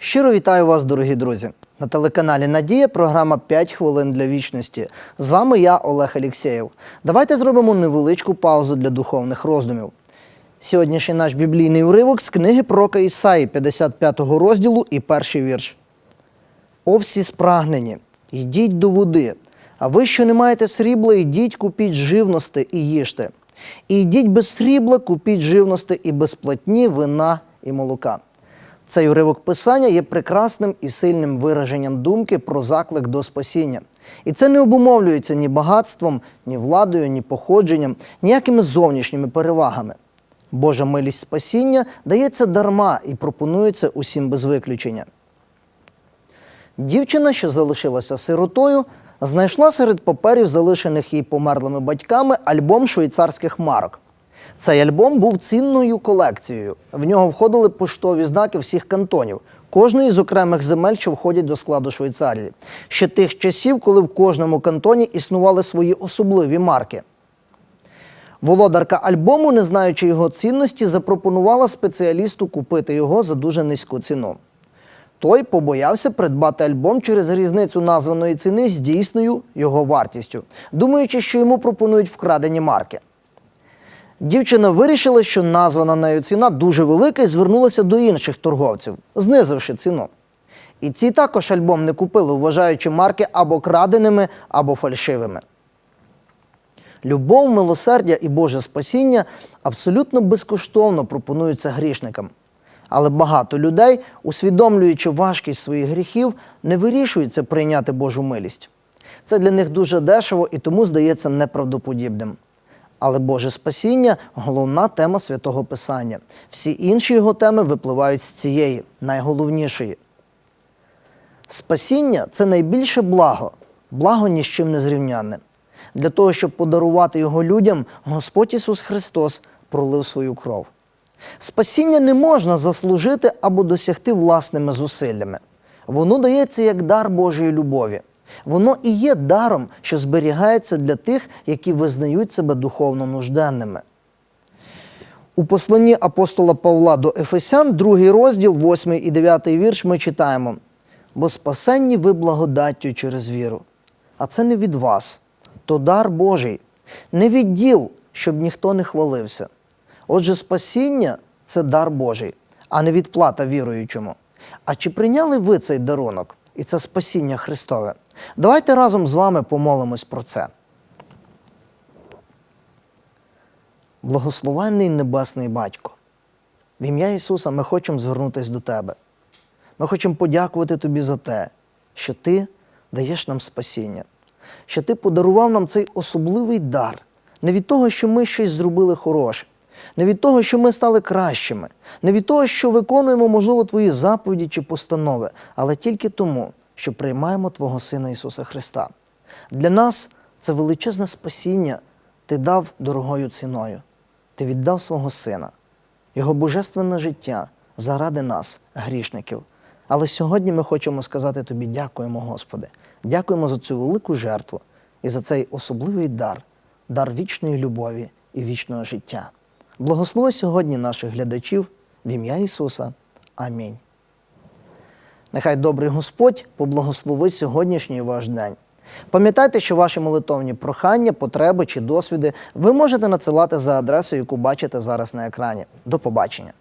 Щиро вітаю вас, дорогі друзі. На телеканалі Надія програма «5 хвилин для вічності. З вами я, Олег Алєксєєв. Давайте зробимо невеличку паузу для духовних роздумів. Сьогоднішній наш біблійний уривок з книги Пророка Ісаї, 55 розділу і перший вірш. О всі спрагнені, йдіть до води, а ви, що не маєте срібла, йдіть купіть живності і їжте. І йдіть без срібла, купіть живності і без платні, вина і молока. Цей уривок писання є прекрасним і сильним вираженням думки про заклик до спасіння. І це не обумовлюється ні багатством, ні владою, ні походженням, ніякими зовнішніми перевагами. Божа милість спасіння дається дарма і пропонується усім без виключення. Дівчина, що залишилася сиротою, знайшла серед паперів, залишених їй померлими батьками, альбом швейцарських марок. Цей альбом був цінною колекцією. В нього входили поштові знаки всіх кантонів, кожної з окремих земель, що входять до складу Швейцарії, ще тих часів, коли в кожному кантоні існували свої особливі марки. Володарка альбому, не знаючи його цінності, запропонувала спеціалісту купити його за дуже низьку ціну. Той побоявся придбати альбом через різницю названої ціни з дійсною його вартістю, думаючи, що йому пропонують вкрадені марки. Дівчина вирішила, що названа нею ціна дуже велика і звернулася до інших торговців, знизивши ціну. І ці також альбом не купили, вважаючи марки або краденими, або фальшивими. Любов, милосердя і Боже спасіння абсолютно безкоштовно пропонуються грішникам. Але багато людей, усвідомлюючи важкість своїх гріхів, не вирішуються прийняти Божу милість. Це для них дуже дешево і тому здається неправдоподібним. Але Боже спасіння головна тема святого Писання. Всі інші його теми випливають з цієї, найголовнішої. Спасіння це найбільше благо, благо ні з чим не зрівнянне. Для того, щоб подарувати його людям, Господь Ісус Христос пролив свою кров. Спасіння не можна заслужити або досягти власними зусиллями. Воно дається як дар Божої любові. Воно і є даром, що зберігається для тих, які визнають себе духовно нужденними. У посланні апостола Павла до Ефесян, другий розділ, 8 і 9 вірш, ми читаємо: бо спасенні ви благодаттю через віру. А це не від вас, то дар Божий, не від діл, щоб ніхто не хвалився. Отже, спасіння це дар Божий, а не відплата віруючому. А чи прийняли ви цей дарунок і це спасіння Христове? Давайте разом з вами помолимось про це. Благословенний Небесний Батько, в ім'я Ісуса ми хочемо звернутися до Тебе. Ми хочемо подякувати Тобі за те, що Ти даєш нам спасіння, що Ти подарував нам цей особливий дар, не від того, що ми щось зробили хороше, не від того, що ми стали кращими, не від того, що виконуємо, можливо, Твої заповіді чи постанови, але тільки тому, що приймаємо Твого Сина Ісуса Христа. Для нас це величезне спасіння Ти дав дорогою ціною. Ти віддав свого Сина, Його божественне життя заради нас, грішників. Але сьогодні ми хочемо сказати Тобі дякуємо, Господи. Дякуємо за цю велику жертву і за цей особливий дар, дар вічної любові і вічного життя. Благослови сьогодні наших глядачів в ім'я Ісуса. Амінь. Нехай добрий Господь поблагословить сьогоднішній ваш день. Пам'ятайте, що ваші молитовні прохання, потреби чи досвіди ви можете надсилати за адресою, яку бачите зараз на екрані. До побачення.